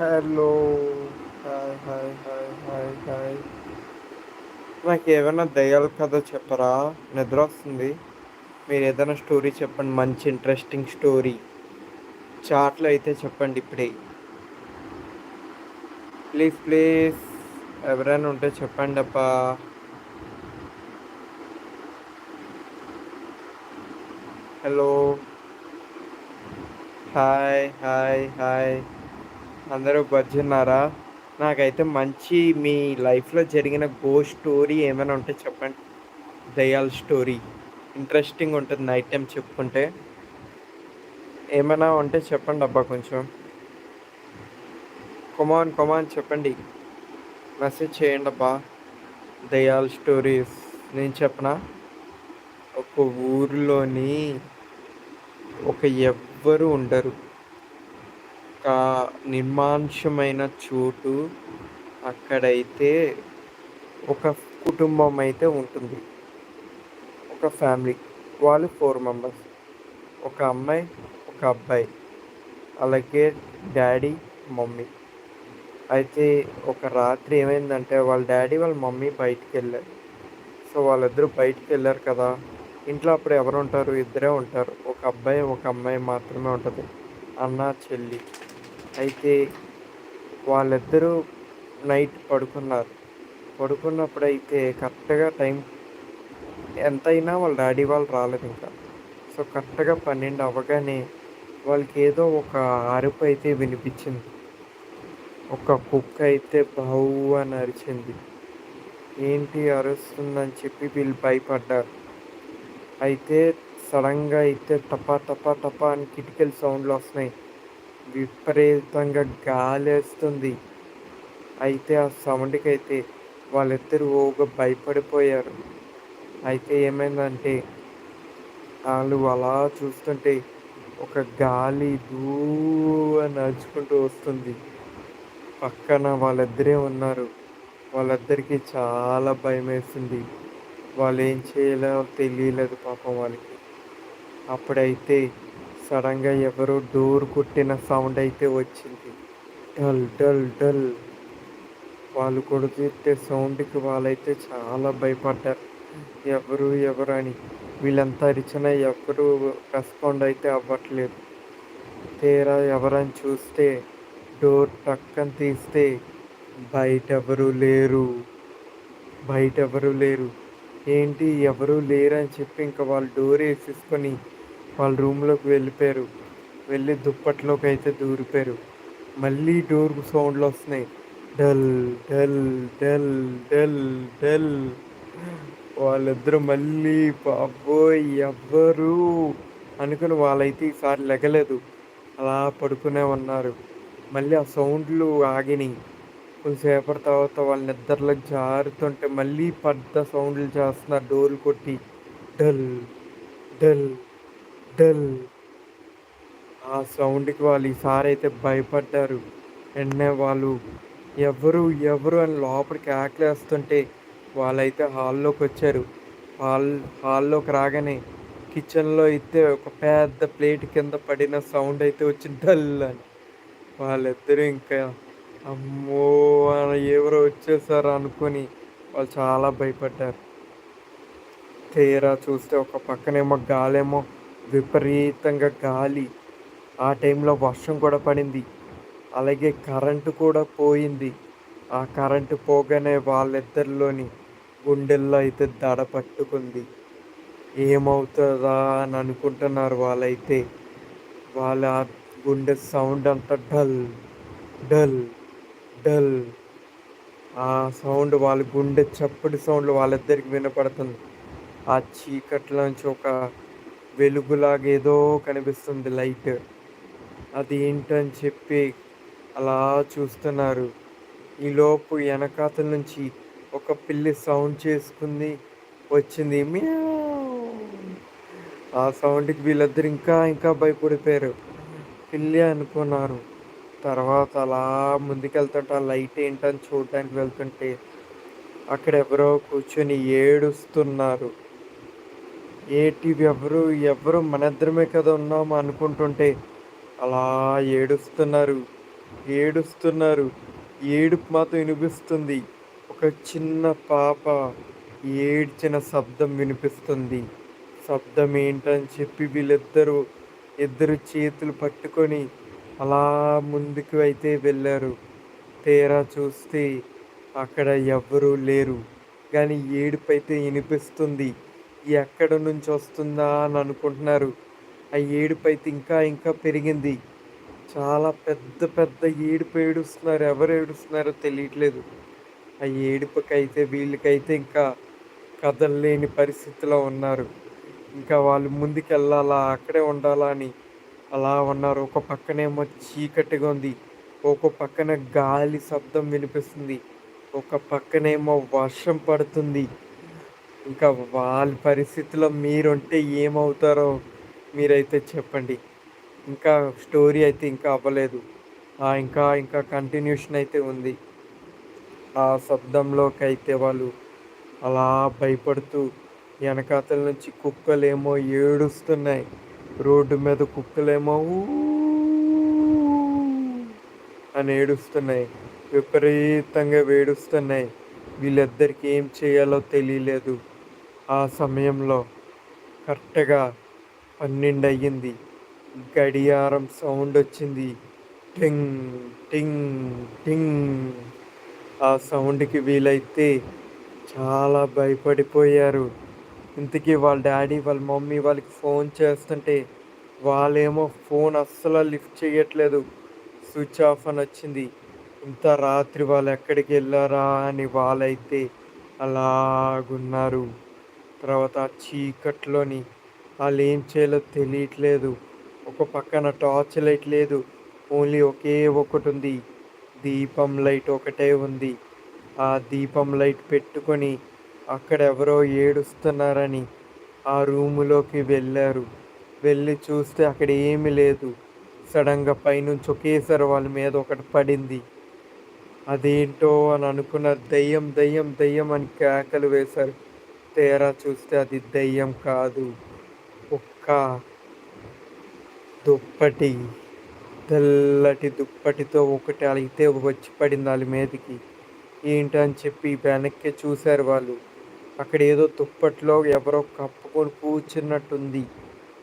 Hello hi hi hi hi hi నాకు ఏమైనా దయ్యాల కథ చెప్పరా? నిద్ర వస్తుంది మీరు ఏదైనా స్టోరీ చెప్పండి. మంచి ఇంట్రెస్టింగ్ స్టోరీ చాట్లో అయితే చెప్పండి ఇప్పుడే. ప్లీజ్ ప్లీజ్ ఎవరైనా ఉంటే చెప్పండి అబ్బా. హలో హాయ్ హాయ్ హాయ్ అందరూ బజ్జున్నారా? నాకైతే మంచి మీ లైఫ్లో జరిగిన గో స్టోరీ ఏమైనా ఉంటే చెప్పండి. దయాల్ స్టోరీ ఇంట్రెస్టింగ్ ఉంటుంది నైట్ టైం చెప్పుకుంటే. ఏమైనా ఉంటే చెప్పండి అబ్బా కొంచెం. కొమాన్ కొమాన్ చెప్పండి. మెసేజ్ చేయండి అబ్బా. దయాల్ స్టోరీస్ నేను చెప్పనా? ఒక ఊరిలోని ఒక ఎవ్వరు ఉండరు. ఒక నిర్మానుష్యమైన చోటు అక్కడైతే ఒక కుటుంబం అయితే ఉంటుంది. ఒక ఫ్యామిలీ. వాళ్ళు ఫోర్ మెంబర్స్. ఒక అమ్మాయి ఒక అబ్బాయి. అలాగే డాడీ మమ్మీ. అయితే ఒక రాత్రి ఏమైందంటే వాళ్ళ డాడీ వాళ్ళ మమ్మీ బయటికి వెళ్ళారు. సో వాళ్ళిద్దరూ బయటికి వెళ్ళారు కదా. ఇంట్లో అప్పుడు ఎవరు ఉంటారు? ఇద్దరే ఉంటారు. ఒక అబ్బాయి ఒక అమ్మాయి మాత్రమే ఉంటుంది. అన్న చెల్లి. అయితే వాళ్ళిద్దరూ నైట్ పడుకున్నారు. పడుకున్నప్పుడు అయితే కరెక్ట్గా టైం ఎంతైనా వాళ్ళ డాడీ వాళ్ళు రాలేదు ఇంకా. సో కరెక్ట్గా పన్నెండు అవ్వగానే వాళ్ళకి ఏదో ఒక అరుపు అయితే వినిపించింది. ఒక కుక్క అయితే బావు అని అరిచింది. ఏంటి అరుస్తుందని చెప్పి వీళ్ళు భయపడ్డారు. అయితే సడన్గా అయితే టపా టపా టపా అని కిటికల్ సౌండ్లు వస్తున్నాయి. విపరీతంగా గాలి వేస్తుంది అయితే ఆ సౌండ్కి అయితే వాళ్ళిద్దరు ఓగా భయపడిపోయారు. అయితే ఏమైందంటే వాళ్ళు అలా చూస్తుంటే ఒక గాలి దూ అని నడుచుకుంటూ వస్తుంది. పక్కన వాళ్ళిద్దరే ఉన్నారు. వాళ్ళిద్దరికీ చాలా భయం వేసింది వాళ్ళు ఏం చేయాలో తెలియలేదు పాపం వాళ్ళకి. అప్పుడైతే సడన్గా ఎవరో డోర్ కొట్టిన సౌండ్ అయితే వచ్చింది. డల్ డల్ డల్. వాళ్ళు కొడుతుంటే సౌండ్కి వాళ్ళైతే చాలా భయపడ్డారు. ఎవరు ఎవరు అని. వీళ్ళంతా అరిచినా ఎవరు రెస్పాండ్ అయితే అవ్వట్లేదు. తీరా ఎవరని చూస్తే డోర్ టక్కన తీస్తే బయట ఎవరు లేరు. బయట ఎవరు లేరు. ఏంటి ఎవరు లేరని చెప్పి ఇంకా వాళ్ళు డోర్ వేసేసుకొని వాళ్ళ రూమ్లోకి వెళ్ళిపోయారు. వెళ్ళి దుప్పట్లోకి అయితే దూరిపోయారు. మళ్ళీ డోర్ సౌండ్లు వస్తున్నాయి. డల్ డల్ డల్ డల్ డల్. వాళ్ళిద్దరూ మళ్ళీ అబ్బో ఎవ్వరు అనుకుని వాళ్ళైతే ఈసారి లెగలేదు. అలా పడుకునే ఉన్నారు. మళ్ళీ ఆ సౌండ్లు ఆగినాయి. కొద్దిసేపటి తర్వాత వాళ్ళ నిద్రలోకి జారుతుంటే మళ్ళీ పెద్ద సౌండ్లు చేస్తున్నారు. డోర్లు కొట్టి. డల్ డల్. డల్ ఆ సౌండ్కి వాళ్ళు ఈసారి అయితే భయపడ్డారు. వెంటనే వాళ్ళు ఎవరు ఎవరు అని లోపలికి ఆకలేస్తుంటే వాళ్ళైతే హాల్లోకి వచ్చారు. హాల్ హాల్లోకి రాగానే కిచెన్లో అయితే ఒక పెద్ద ప్లేట్ కింద పడిన సౌండ్ అయితే వచ్చి డల్ అని. వాళ్ళిద్దరూ ఇంకా అమ్మో ఎవరో వచ్చేసారు అనుకొని వాళ్ళు చాలా భయపడ్డారు. తీరా చూస్తే ఒక పక్కనేమో గాలేమో విపరీతంగా గాలి. ఆ టైంలో వర్షం కూడా పడింది. అలాగే కరెంటు కూడా పోయింది. ఆ కరెంటు పోగానే వాళ్ళిద్దరిలోని గుండెల్లో అయితే దడ పట్టుకుంది. ఏమవుతుందా అని అనుకుంటున్నారు వాళ్ళైతే. వాళ్ళ గుండె సౌండ్ అంతా డల్ డల్ డల్. ఆ సౌండ్ వాళ్ళ గుండె చప్పుడు సౌండ్ వాళ్ళిద్దరికి వినపడుతుంది. ఆ చీకట్లోంచి ఒక వెలుగులాగా ఏదో కనిపిస్తుంది లైట్. అది ఏంటని చెప్పి అలా చూస్తున్నారు. ఈలోపు వెనకాతల నుంచి ఒక పిల్లి సౌండ్ చేసుకుంది వచ్చింది. ఆ సౌండ్కి వీళ్ళిద్దరు ఇంకా ఇంకా భయపడిపోయారు. పిల్లి అనుకున్నారు. తర్వాత అలా ముందుకెళ్తుంటే ఆ లైట్ ఏంటని చూడడానికి వెళ్తుంటే అక్కడ ఎవరో కూర్చొని ఏడుస్తున్నారు. ఏటి ఎవరు ఎవరు మనద్దరమే కదా ఉన్నాము అనుకుంటుంటే అలా ఏడుస్తున్నారు. ఏడుస్తున్నారు. ఏడుపు మాత్రం వినిపిస్తుంది. ఒక చిన్న పాప ఏడ్చిన శబ్దం వినిపిస్తుంది. శబ్దం ఏంటని చెప్పి వీళ్ళిద్దరూ ఇద్దరు చేతులు పట్టుకొని అలా ముందుకు అయితే వెళ్ళారు. తీరా చూస్తే అక్కడ ఎవ్వరూ లేరు. కానీ ఏడుపు అయితే వినిపిస్తుంది. ఎక్కడ నుంచి వస్తుందా అని అనుకుంటున్నారు. ఆ ఏడుపు అయితే ఇంకా ఇంకా పెరిగింది. చాలా పెద్ద పెద్ద ఏడుపు ఏడుస్తున్నారు. ఎవరు ఏడుస్తున్నారో తెలియట్లేదు. ఆ ఏడుపుకైతే వీళ్ళకైతే ఇంకా కదలలేని పరిస్థితిలో ఉన్నారు. ఇంకా వాళ్ళు ముందుకెళ్ళాలా అక్కడే ఉండాలా అని అలా ఉన్నారు. ఒక పక్కనేమో చీకటిగా ఉంది. ఒక పక్కన గాలి శబ్దం వినిపిస్తుంది. ఒక పక్కనేమో వర్షం పడుతుంది. ఇంకా వాళ్ళ పరిస్థితిలో మీరుంటే ఏమవుతారో మీరైతే చెప్పండి. ఇంకా స్టోరీ అయితే ఇంకా అవ్వలేదు. ఇంకా ఇంకా కంటిన్యూషన్ అయితే ఉంది. ఆ శబ్దంలోకి అయితే వాళ్ళు అలా భయపడుతూ వెనకాతల నుంచి కుక్కలేమో ఏడుస్తున్నాయి. రోడ్డు మీద కుక్కలేమో అని ఏడుస్తున్నాయి. విపరీతంగా వేడుస్తున్నాయి వీళ్ళిద్దరికి ఏం చేయాలో తెలియలేదు. ఆ సమయంలో కరెక్ట్గా పన్నెండు అయ్యింది గడియారం సౌండ్ వచ్చింది టింగ్ టింగ్ టింగ్. ఆ సౌండ్కి వీలైతే చాలా భయపడిపోయారు. ఇంతకీ వాళ్ళ డాడీ వాళ్ళ మమ్మీ వాళ్ళకి ఫోన్ చేస్తుంటే వాళ్ళేమో ఫోన్ అస్సలు లిఫ్ట్ చేయట్లేదు స్విచ్ ఆఫ్ అని వచ్చింది. ఇంత రాత్రి వాళ్ళు ఎక్కడికి వెళ్ళారా అని వాళ్ళైతే అలాగున్నారు. తర్వాత చీకట్లోని వాళ్ళు ఏం చేయాలో తెలియట్లేదు. ఒక పక్కన టార్చ్ లైట్ లేదు. ఓన్లీ ఒకే ఒకటి ఉంది. దీపం లైట్ ఒకటే ఉంది. ఆ దీపం లైట్ పెట్టుకొని అక్కడ ఎవరో ఏడుస్తున్నారని ఆ రూములోకి వెళ్ళారు. వెళ్ళి చూస్తే అక్కడ ఏమీ లేదు. సడన్గా పైనుంచి ఒకేసారి వాళ్ళ మీద ఒకటి పడింది. అదేంటో అని అనుకున్న దయ్యం దయ్యం దయ్యం అని కేకలు వేశారు. తేరా చూస్తే అది దయ్యం కాదు. ఒక్క దుప్పటి తెల్లటి దుప్పటితో ఒకటి అయితే వచ్చి పడింది వాళ్ళ మీదకి. ఏంటని చెప్పి వెనక్కి చూశారు వాళ్ళు. అక్కడ ఏదో దుప్పట్లో ఎవరో కప్పుకొని కూర్చున్నట్టుంది.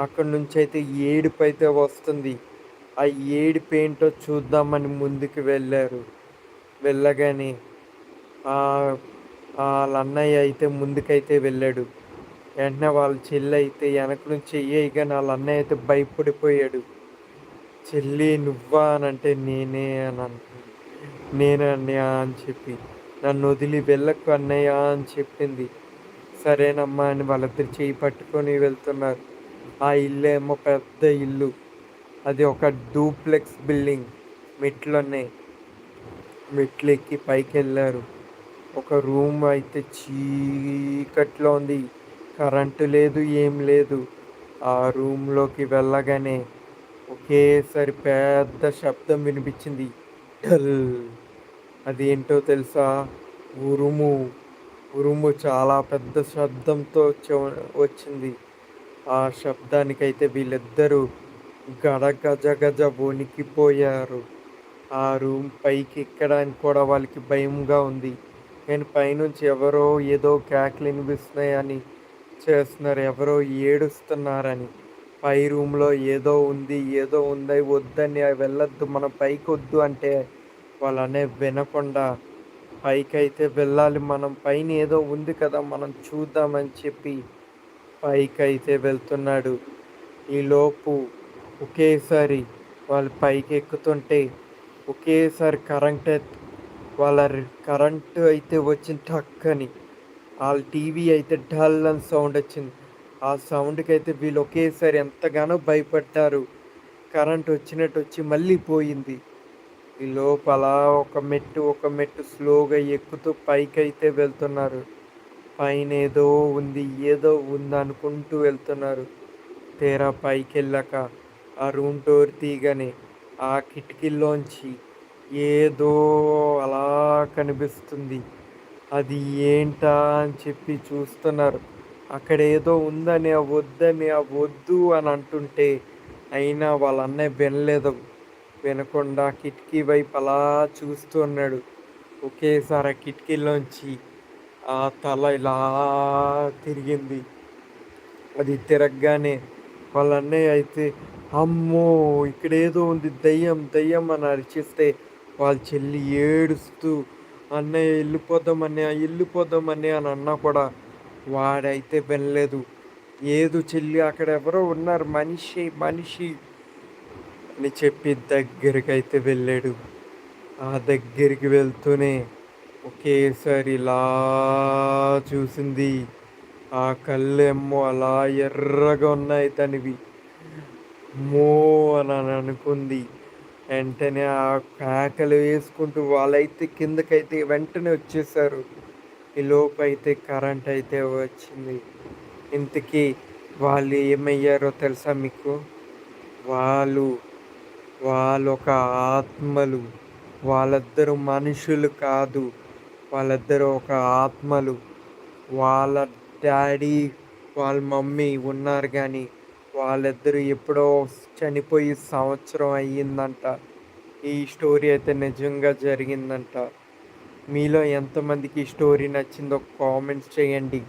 అక్కడి నుంచి అయితే ఏడుపు అయితే వస్తుంది. ఆ ఏడుపు ఏంటో చూద్దామని ముందుకు వెళ్ళారు. వెళ్ళగానే వాళ్ళ అన్నయ్య అయితే ముందుకైతే వెళ్ళాడు. వెంటనే వాళ్ళ చెల్లి అయితే వెనక నుంచి చెయ్యగానే వాళ్ళ అన్నయ్య అయితే భయపడిపోయాడు. చెల్లి నువ్వా? అని అంటే నేనే అని అంటుంది నేనే అన్నయ్య అని చెప్పి నన్ను వదిలి వెళ్ళకు అన్నయ్య అని చెప్పింది. సరేనమ్మా అని వాళ్ళిద్దరు చేయి పట్టుకొని వెళ్తున్నారు. ఆ ఇల్లు ఏమో పెద్ద ఇల్లు. అది ఒక డూప్లెక్స్ బిల్డింగ్. మెట్లున్నాయి. మెట్లు ఎక్కి పైకి వెళ్ళారు ఒక రూమ్ అయితే చీకట్లో ఉంది. కరెంటు లేదు ఏం లేదు. ఆ రూమ్లోకి వెళ్ళగానే ఒకేసారి పెద్ద శబ్దం వినిపించింది. డల్ అదేంటో తెలుసా? ఉరుము. ఉరుము చాలా పెద్ద శబ్దంతో వచ్చింది. ఆ శబ్దానికైతే వీళ్ళిద్దరూ గడ గజ గజ వణికిపోయారు. ఆ రూమ్ పైకి ఎక్కడానికి కూడా వాళ్ళకి భయంగా ఉంది. నేను పైనుంచి ఎవరో ఏదో కేకలు వినిపిస్తున్నాయని చేస్తున్నారు ఎవరో ఏడుస్తున్నారని. పై రూమ్లో ఏదో ఉంది ఏదో ఉంది వద్దని వెళ్ళొద్దు మనం పైకి వద్దు అంటే వాళ్ళనే వినకుండా పైకైతే వెళ్ళాలి. మనం పైన ఏదో ఉంది కదా మనం చూద్దామని చెప్పి పైకి అయితే వెళ్తున్నాడు. ఈలోపు ఒకేసారి వాళ్ళు పైకి ఎక్కుతుంటే ఒకేసారి కరెంట్ వాళ్ళ కరెంటు అయితే వచ్చింది టక్కని. వాళ్ళ టీవీ అయితే డల్ అని సౌండ్ వచ్చింది. ఆ సౌండ్కి అయితే వీళ్ళు ఒకేసారి ఎంతగానో భయపడ్డారు. కరెంట్ వచ్చినట్టు వచ్చి మళ్ళీ పోయింది. ఈ లోపల ఒక మెట్టు ఒక మెట్టు స్లోగా ఎక్కుతూ పైకి అయితే వెళ్తున్నారు. పైన ఏదో ఉంది ఏదో ఉంది అనుకుంటూ వెళ్తున్నారు. తీరా పైకి వెళ్ళాక ఆ రూమ్ డోర్ తీయగానే ఆ కిటికీలోంచి ఏదో అలా కనిపిస్తుంది. అది ఏంటా అని చెప్పి చూస్తున్నారు. అక్కడ ఏదో ఉందని ఆ వద్దని ఆ వద్దు అని అంటుంటే అయినా వాళ్ళ అన్నయ్య వినలేదు. వినకుండా కిటికీ వైపు అలా చూస్తూ ఉన్నాడు. ఒకేసారి ఆ కిటికీలోంచి ఆ తల ఇలా తిరిగింది. అది తిరగగానే వాళ్ళ అన్నయ్య అయితే అమ్మో ఇక్కడ ఏదో ఉంది దయ్యం దయ్యం అని అరిచిస్తే వాళ్ళ చెల్లి ఏడుస్తూ అన్నయ్య వెళ్ళిపోదాం అన్నయ్య వెళ్ళిపోదాం అన్నయ్య అని అన్నా కూడా వాడైతే వినలేదు. ఏదు చెల్లి అక్కడ ఎవరో ఉన్నారు మనిషి మనిషి అని చెప్పి దగ్గరికి అయితే వెళ్ళాడు. ఆ దగ్గరికి వెళ్తూనే ఒకేసారి ఇలా చూసింది. ఆ కళ్ళేమో అలా ఎర్రగా ఉన్నాయి తనివి. మో అని అనుకుంది. వెంటనే ఆ కేకలు వేసుకుంటూ వాళ్ళైతే కిందకైతే వెంటనే వచ్చేసారు. ఈ లోపు అయితే కరెంట్ అయితే వచ్చింది. ఇంతకీ వాళ్ళు ఏమయ్యారో తెలుసా మీకు? వాళ్ళు వాళ్ళు ఒక ఆత్మలు. వాళ్ళిద్దరు మనుషులు కాదు. వాళ్ళిద్దరు ఒక ఆత్మలు. వాళ్ళ డాడీ వాళ్ళ మమ్మీ ఉన్నారు కానీ వాళ్ళిద్దరూ ఎప్పుడో చనిపోయి సంవత్సరం అయ్యిందంట. ఈ స్టోరీ అయితే నిజంగా జరిగిందంట. మీలో ఎంతమందికి ఈ స్టోరీ నచ్చిందో కామెంట్స్ చేయండి.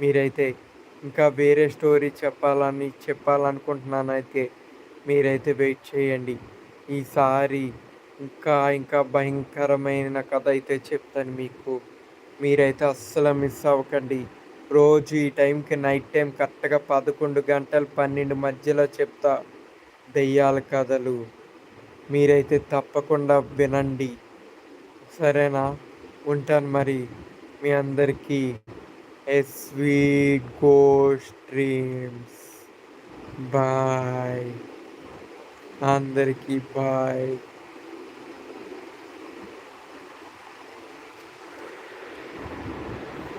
మీరైతే ఇంకా వేరే స్టోరీ చెప్పాలని చెప్పాలనుకుంటున్నాను అయితే మీరైతే వెయిట్ చేయండి. ఈసారి ఇంకా ఇంకా భయంకరమైన కథ అయితే చెప్తాను మీకు. మీరైతే అస్సలు మిస్ అవ్వకండి. రోజు ఈ టైంకి నైట్ టైం కరెక్ట్గా పదకొండు గంటలు పన్నెండు మధ్యలో చెప్తా దెయ్యాల కథలు మీరైతే తప్పకుండా వినండి. సరేనా? ఉంటాను మరి. మీ అందరికీ ఎస్వీ గో డ్రీమ్స్ బాయ్. అందరికీ బాయ్.